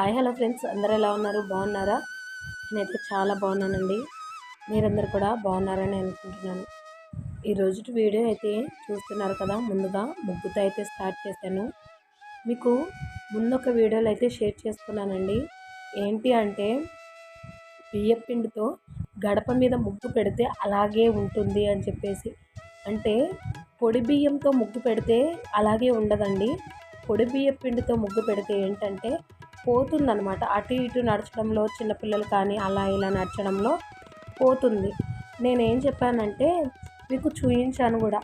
Hi hello friends. అందరూ ఎలా ఉన్నారు? బాగున్నారా? నేనైతే చాలా బాగున్నానండి. మీరందరూ కూడా బాగున్నారని అనుకుంటున్నాను. ఈరోజు వీడియో అయితే చూస్తున్నారు కదా ముందుగా ముగ్గుతో అయితే స్టార్ట్ చేశాను. మీకు ముందు ఒక వీడియోలో అయితే షేర్ చేసుకున్నానండి ఏంటి అంటే బియ్యం పిండితో గడప మీద ముగ్గు పెడితే అలాగే ఉంటుంది అని చెప్పేసి. అంటే పొడి బియ్యంతో ముగ్గు పెడితే అలాగే ఉండదండి. పొడి బియ్యం పిండితో ముగ్గు పెడితే ఏంటంటే పోతుందనమాట అటు ఇటు నడచడంలో చిన్నపిల్లలు కానీ అలా ఇలా నడచడంలో పోతుంది. నేనేం చెప్పానంటే మీకు చూపించాను కూడా.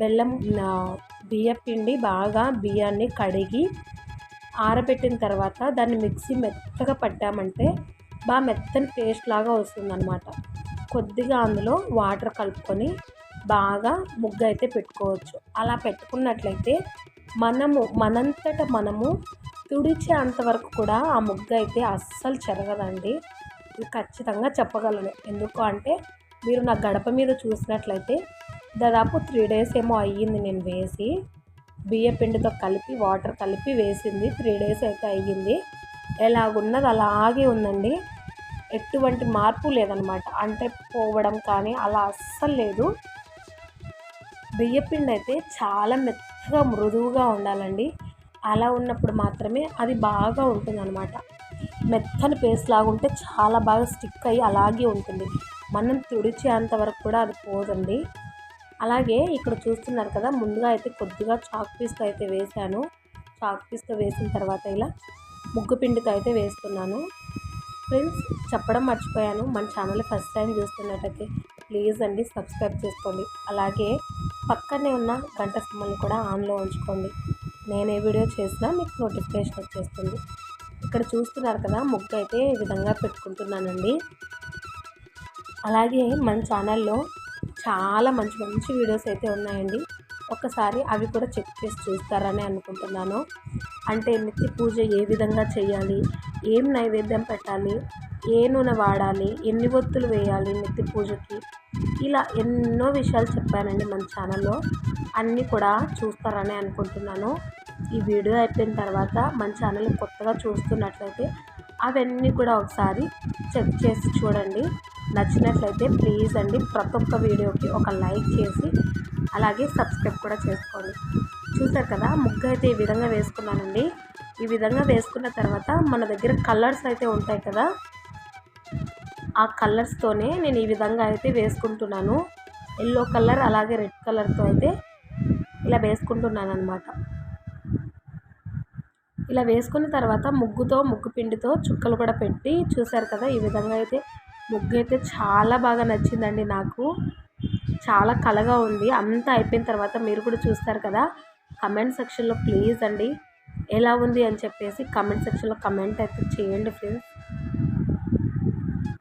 బెల్లం బియ్యపిండి బాగా బియ్యాన్ని కడిగి ఆరబెట్టిన తర్వాత దాన్ని మిక్సీ మెత్తగా పట్టామంటే బాగా మెత్తని పేస్ట్ లాగా వస్తుందన్నమాట. కొద్దిగా అందులో వాటర్ కలుపుకొని బాగా ముగ్గు అయితే పెట్టుకోవచ్చు. అలా పెట్టుకున్నట్లయితే మనము మనంతట మనము తుడిచే అంతవరకు కూడా ఆ ముగ్గు అయితే అస్సలు చెరగదండి. ఖచ్చితంగా చెప్పగలను. ఎందుకు అంటే మీరు నా గడప మీద చూసినట్లయితే దాదాపు త్రీ డేస్ ఏమో అయ్యింది నేను వేసి బియ్య పిండితో కలిపి వాటర్ కలిపి వేసింది. త్రీ డేస్ అయితే అయ్యింది. ఎలాగున్నది అలాగే ఉందండి. ఎటువంటి మార్పు లేదనమాట. అంటే పోవడం కానీ అలా అస్సలు లేదు. బియ్యపిండి అయితే చాలా మెత్తగా మృదువుగా ఉండాలండి. అలా ఉన్నప్పుడు మాత్రమే అది బాగా ఉంటుంది అనమాట మెత్తని పేస్ట్ లాగా ఉంటే చాలా బాగా స్టిక్ అయ్యి అలాగే ఉంటుంది. మనం తుడిచేంత వరకు కూడా అది పోదండి. అలాగే ఇక్కడ చూస్తున్నారు కదా ముందుగా అయితే కొద్దిగా చాక్ పీస్తో అయితే వేశాను. చాక్ పీస్తో వేసిన తర్వాత ఇలా ముగ్గు పిండితో అయితే వేస్తున్నాను. ఫ్రెండ్స్ చెప్పడం మర్చిపోయాను. మన ఛానల్ ఫస్ట్ టైం చూస్తున్నట్టయితే ప్లీజ్ అండి సబ్స్క్రైబ్ చేసుకోండి. అలాగే పక్కనే ఉన్న గంట సింహల్ని కూడా ఆన్లో ఉంచుకోండి. నేను ఏ వీడియో చేసినా మీకు నోటిఫికేషన్ వచ్చేస్తుంది. ఇక్కడ చూస్తున్నారు కదా ముగ్గు అయితే ఈ విధంగా పెట్టుకుంటున్నానండి. అలాగే మన ఛానల్లో చాలా మంచి మంచి వీడియోస్ అయితే ఉన్నాయండి. ఒక్కసారి అవి కూడా చెక్ చేసి చూస్తారని అనుకుంటున్నాను. అంటే నిత్య పూజ ఏ విధంగా చేయాలి ఏం నైవేద్యం పెట్టాలి ఏ నూనె వాడాలి ఎన్ని ఒత్తులు వేయాలి నిత్య పూజకి ఇలా ఎన్నో విషయాలు చెప్పానండి మన ఛానల్లో. అన్నీ కూడా చూస్తారని అనుకుంటున్నాను. ఈ వీడియో అయిపోయిన తర్వాత మన ఛానల్ కొత్తగా చూస్తున్నట్లయితే అవన్నీ కూడా ఒకసారి చెక్ చేసి చూడండి. నచ్చినట్లయితే ప్లీజ్ అండి ప్రతి ఒక్క వీడియోకి ఒక లైక్ చేసి అలాగే సబ్స్క్రైబ్ కూడా చేసుకోండి. చూసారు కదా ముగ్గు అయితే ఈ విధంగా వేసుకున్నానండి. ఈ విధంగా వేసుకున్న తర్వాత మన దగ్గర కలర్స్ అయితే ఉంటాయి కదా ఆ కలర్స్తోనే నేను ఈ విధంగా అయితే వేసుకుంటున్నాను. ఎల్లో కలర్ అలాగే రెడ్ కలర్తో అయితే ఇలా వేసుకుంటున్నాను అనమాట ఇలా వేసుకున్న తర్వాత ముగ్గుతో ముగ్గు పిండితో చుక్కలు కూడా పెట్టి చూసారు కదా ఈ విధంగా అయితే ముగ్గు అయితే చాలా బాగా నచ్చిందండి నాకు. చాలా కలగా ఉంది. అంతా అయిపోయిన తర్వాత మీరు కూడా చూస్తారు కదా కమెంట్ సెక్షన్లో ప్లీజ్ అండి. ఎలా ఉంది అని చెప్పేసి కమెంట్ సెక్షన్లో కమెంట్ అయితే చేయండి ఫ్రెండ్స్.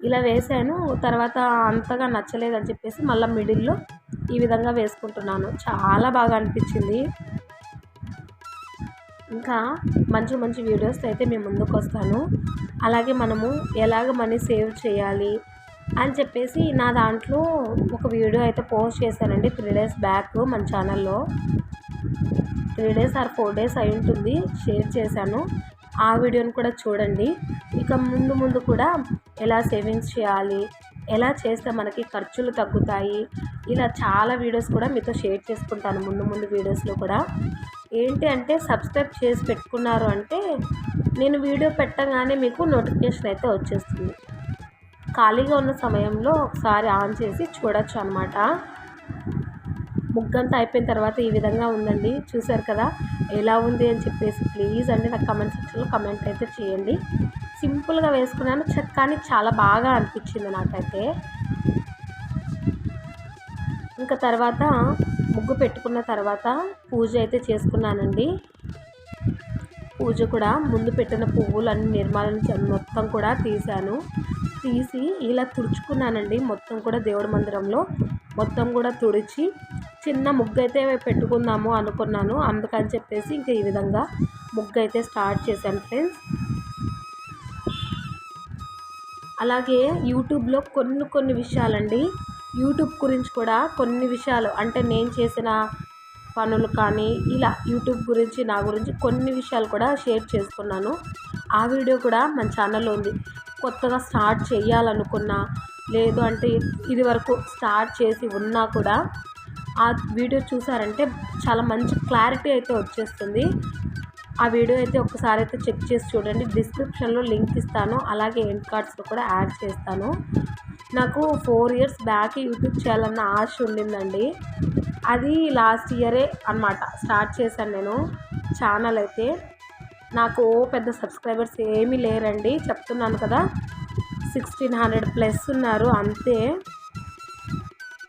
ఇలా వేసాను. తర్వాత అంతగా నచ్చలేదని చెప్పేసి మళ్ళీ మిడిల్లో ఈ విధంగా వేసుకుంటున్నాను. చాలా బాగా అనిపించింది. ఇంకా మంచి మంచి వీడియోస్ అయితే మేము ముందుకు వస్తాను అలాగే మనము ఎలాగ మనీ సేవ్ చేయాలి అని చెప్పేసి నా దాంట్లో ఒక వీడియో అయితే పోస్ట్ చేశానండి త్రీ డేస్ బ్యాక్ మన ఛానల్లో. Three days or four days అయి ఉంటుంది షేర్ చేశాను. ఆ వీడియోని కూడా చూడండి. ఇక ముందు ముందు కూడా ఎలా సేవింగ్స్ చేయాలి ఎలా చేస్తే మనకి ఖర్చులు తగ్గుతాయి ఇలా చాలా వీడియోస్ కూడా మీతో షేర్ చేసుకుంటాను ముందు ముందు వీడియోస్లో కూడా. ఏంటి అంటే సబ్స్క్రైబ్ చేసి పెట్టుకున్నారు అంటే నేను వీడియో పెట్టగానే మీకు నోటిఫికేషన్ అయితే వచ్చేస్తుంది. ఖాళీగా ఉన్న సమయంలో ఒకసారి ఆన్ చేసి చూడొచ్చు అనమాట ముగ్గంతా అయిపోయిన తర్వాత ఈ విధంగా ఉందండి. చూసారు కదా? ఎలా ఉంది అని చెప్పేసి ప్లీజ్ అండి నాకు కమెంట్ సెక్షన్లో కమెంట్ అయితే చేయండి. సింపుల్గా వేసుకున్నాను. కానీ చాలా బాగా అనిపించింది నాకైతే. ఇంకా తర్వాత ముగ్గు పెట్టుకున్న తర్వాత పూజ అయితే చేసుకున్నానండి. పూజ కూడా ముందు పెట్టిన పువ్వులన్నీ నిర్మాణం మొత్తం కూడా తీశాను. తీసి ఇలా తుడుచుకున్నానండి. మొత్తం కూడా దేవుడి మందిరంలో మొత్తం కూడా తుడిచి చిన్న ముగ్గు అయితే పెట్టుకుందాము అనుకున్నాను. అందుకని చెప్పేసి ఇంకా ఈ విధంగా ముగ్గు అయితే స్టార్ట్ చేశాను ఫ్రెండ్స్. అలాగే యూట్యూబ్లో కొన్ని కొన్ని విషయాలండి. యూట్యూబ్ గురించి కూడా కొన్ని విషయాలు అంటే నేను చేసిన పనులు కానీ ఇలా యూట్యూబ్ గురించి నా గురించి కొన్ని విషయాలు కూడా షేర్ చేసుకున్నాను. ఆ వీడియో కూడా మన ఛానల్లో ఉంది. కొత్తగా స్టార్ట్ చేయాలనుకున్నా లేదు అంటే ఇది వరకు స్టార్ట్ చేసి ఉన్నా కూడా ఆ వీడియో చూసారంటే చాలా మంచి క్లారిటీ అయితే వచ్చేస్తుంది. ఆ వీడియో అయితే ఒకసారి అయితే చెక్ చేసి చూడండి. డిస్క్రిప్షన్లో లింక్ ఇస్తాను. అలాగే ఎండ్ కార్డ్స్లో కూడా యాడ్ చేస్తాను. నాకు ఫోర్ ఇయర్స్ బ్యాక్ యూట్యూబ్ చేయాలన్న ఆశ ఉండిందండి. అది లాస్ట్ ఇయరే అనమాట స్టార్ట్ చేశాను నేను ఛానల్ అయితే. నాకు ఓ పెద్ద సబ్స్క్రైబర్స్ ఏమీ లేరండి. చెప్తున్నాను కదా సిక్స్టీన్ హండ్రెడ్ ప్లస్ ఉన్నారు అంతే.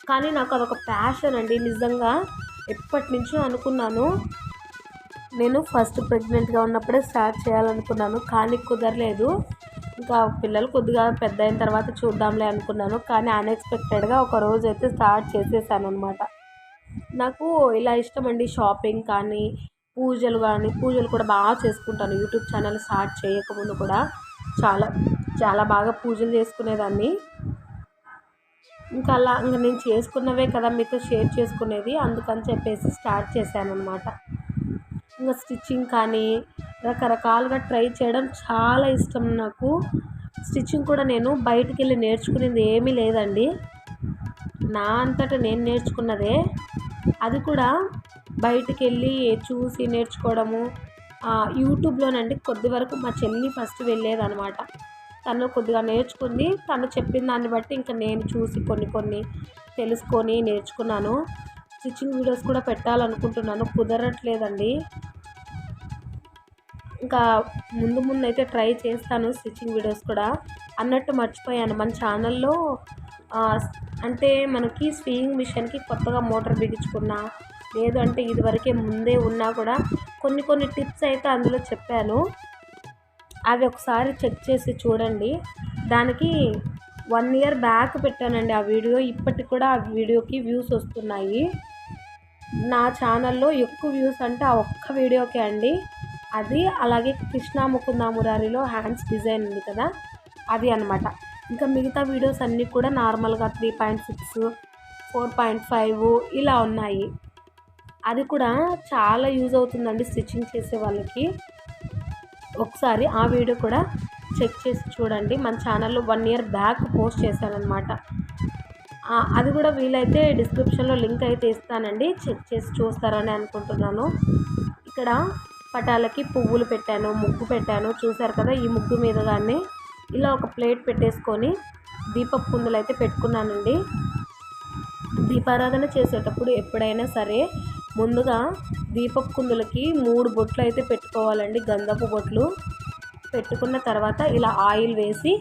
కానీ నాకు అదొక ప్యాషన్ అండి. నిజంగా ఎప్పటి నుంచో అనుకున్నాను. నేను ఫస్ట్ ప్రెగ్నెంట్గా ఉన్నప్పుడే స్టార్ట్ చేయాలనుకున్నాను కానీ కుదరలేదు. ఇంకా పిల్లలు కొద్దిగా పెద్ద అయిన తర్వాత చూద్దాంలే అనుకున్నాను కానీ అన్ఎక్స్పెక్టెడ్గా ఒక రోజు అయితే స్టార్ట్ చేసేసాను అనమాట నాకు ఇలా ఇష్టం అండి షాపింగ్ కానీ పూజలు కానీ పూజలు కూడా బాగా చేసుకుంటాను. యూట్యూబ్ ఛానల్ స్టార్ట్ చేయకముందు కూడా చాలా చాలా బాగా పూజలు చేసుకునేదాన్ని. ఇంకా అలా ఇంకా నేను చేసుకున్నవే కదా మీతో షేర్ చేసుకునేది అందుకని చెప్పేసి స్టార్ట్ చేశాను అనమాట ఇంకా స్టిచ్చింగ్ కానీ రకరకాలుగా ట్రై చేయడం చాలా ఇష్టం నాకు. స్టిచ్చింగ్ కూడా నేను బయటికి వెళ్ళి నేర్చుకునేది ఏమీ లేదండి. నా అంతటా నేను నేర్చుకున్నదే. అది కూడా బయటికి వెళ్ళి చూసి నేర్చుకోవడము యూట్యూబ్లోనండి కొద్ది వరకు మా చెల్లి ఫస్ట్ వెళ్ళేదనమాట. తను కొద్దిగా నేర్చుకుంది. తను చెప్పిన దాన్ని బట్టి ఇంకా నేను చూసి కొన్ని కొన్ని తెలుసుకొని నేర్చుకున్నాను. స్టిచ్చింగ్ వీడియోస్ కూడా పెట్టాలనుకుంటున్నాను. కుదరట్లేదండి. ఇంకా ముందు ముందు అయితే ట్రై చేస్తాను స్టిచ్చింగ్ వీడియోస్ కూడా. అన్నట్టు మర్చిపోయాను. మన ఛానల్లో అంటే మనకి స్వింగ్ మిషన్కి కొత్తగా మోటార్ బిగించుకున్నా లేదు అంటే ఇదివరకే ముందే ఉన్నా కూడా కొన్ని కొన్ని టిప్స్ అయితే అందులో చెప్పాను. అవి ఒకసారి చెక్ చేసి చూడండి. దానికి వన్ ఇయర్ బ్యాక్ పెట్టానండి ఆ వీడియో. ఇప్పటికి కూడా ఆ వీడియోకి వ్యూస్ వస్తున్నాయి. నా ఛానల్లో ఎక్కువ వ్యూస్ అంటే ఆ ఒక్క వీడియోకే అండి. అది అలాగే కృష్ణా ముకుందామురారిలో హ్యాండ్స్ డిజైన్ ఉంది కదా అది అనమాట ఇంకా మిగతా వీడియోస్ అన్నీ కూడా నార్మల్గా three point six four point five ఇలా ఉన్నాయి. అది కూడా చాలా యూజ్ అవుతుందండి స్టిచ్చింగ్ చేసే వాళ్ళకి. ఒకసారి ఆ వీడియో కూడా చెక్ చేసి చూడండి. మన ఛానల్లో వన్ ఇయర్ బ్యాక్ పోస్ట్ చేశానమాట అది కూడా వీలైతే డిస్క్రిప్షన్లో లింక్ అయితే ఇస్తానండి. చెక్ చేసి చూస్తారని అనుకుంటున్నాను. ఇక్కడ పటాలకి పువ్వులు పెట్టాను ముగ్గు పెట్టాను. చూసారు కదా ఈ ముగ్గు మీద కానీ ఇలా ఒక ప్లేట్ పెట్టేసుకొని దీపపు కుందులు అయితే పెట్టుకున్నానండి. దీపారాధన చేసేటప్పుడు ఎప్పుడైనా సరే ముందుగా దీపపు కుందులకి మూడు బొట్లు అయితే పెట్టుకోవాలండి. గంధపు బొట్లు పెట్టుకున్న తర్వాత ఇలా ఆయిల్ వేసి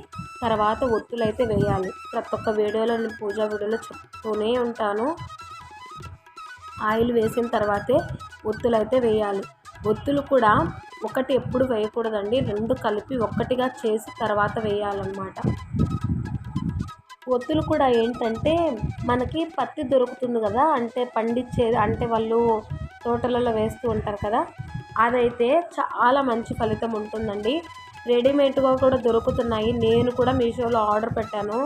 తర్వాత ఒత్తులు అయితే వేయాలి. ప్రతి ఒక్క వీడియోలో నేను పూజా వీడియోలో చెప్తూనే ఉంటాను. ఆయిల్ వేసిన తర్వాతే ఒత్తులు అయితే వేయాలి. ఒత్తులు కూడా ఒకటి ఎప్పుడు వేయకూడదండి. రెండు కలిపి ఒక్కటిగా చేసి తర్వాత వేయాలన్నమాట. ఒత్తులు కూడా ఏంటంటే మనకి పత్తి దొరుకుతుంది కదా అంటే పండించేది అంటే వాళ్ళు తోటలలో వేస్తూ ఉంటారు కదా అదైతే చాలా మంచి ఫలితం ఉంటుందండి. రెడీమేడ్గా కూడా దొరుకుతున్నాయి. నేను కూడా మీషోలో ఆర్డర్ పెట్టాను.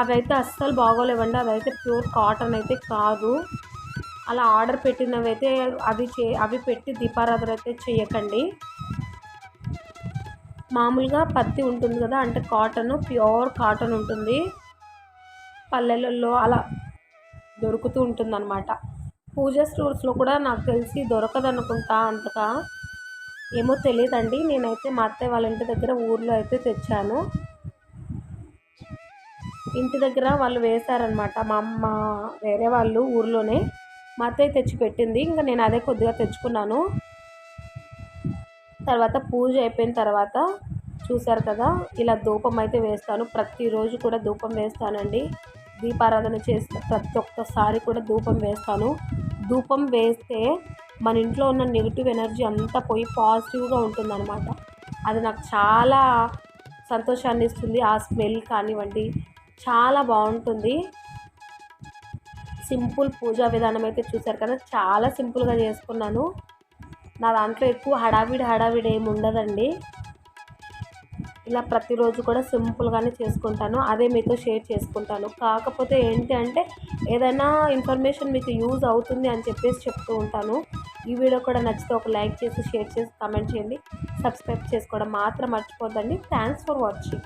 అవైతే అస్సలు బాగోలేవండి. అదైతే ప్యూర్ కాటన్ అయితే కాదు. అలా ఆర్డర్ పెట్టినవి అయితే అవి చే అవి పెట్టి దీపారాధన అయితే చేయకండి మామూలుగా పత్తి ఉంటుంది కదా అంటే కాటన్ ప్యూర్ కాటన్ ఉంటుంది. పల్లెలలో అలా దొరుకుతూ ఉంటుందన్నమాట. పూజ స్టోర్స్లో కూడా నాకు తెలిసి దొరకదనుకుంటా అంతగా. ఏమో తెలియదండి నేనైతే మా అత్తయ్య వాళ్ళ ఇంటి దగ్గర ఊర్లో అయితే తెచ్చాను. ఇంటి దగ్గర వాళ్ళు వేశారనమాట మా అమ్మ వేరే వాళ్ళు ఊర్లోనే మా అత్తయ్య తెచ్చి పెట్టింది ఇంకా నేను అదే కొద్దిగా తెచ్చుకున్నాను. తర్వాత పూజ అయిపోయిన తర్వాత చూశారు కదా ఇలా ధూపం అయితే వేస్తాను. ప్రతిరోజు కూడా ధూపం వేస్తానండి. దీపారాధన చేసిన ప్రతి ఒక్కసారి కూడా ధూపం వేస్తాను. ధూపం వేస్తే మన ఇంట్లో ఉన్న నెగిటివ్ ఎనర్జీ అంతా పోయి పాజిటివ్గా ఉంటుందన్నమాట. అది నాకు చాలా సంతోషాన్ని ఇస్తుంది. ఆ స్మెల్ కానివ్వండి చాలా బాగుంటుంది. సింపుల్ పూజా విధానం అయితే చూసారు కదా చాలా సింపుల్గా చేసుకున్నాను. నా దాంట్లో ఎక్కువ హడావిడి హడావిడి ఏమి ఉండదండి. ఇలా ప్రతిరోజు కూడా సింపుల్గానే చేసుకుంటాను. అదే మీతో షేర్ చేసుకుంటాను. కాకపోతే ఏంటి అంటే ఏదైనా ఇన్ఫర్మేషన్ మీకు యూజ్ అవుతుంది అని చెప్పేసి చెప్తూ ఉంటాను. ఈ వీడియో కూడా నచ్చితే ఒక లైక్ చేసి షేర్ చేసి కమెంట్ చేయండి. సబ్స్క్రైబ్ చేసుకోవడం మాత్రం మర్చిపోద్దండి. Thanks for watching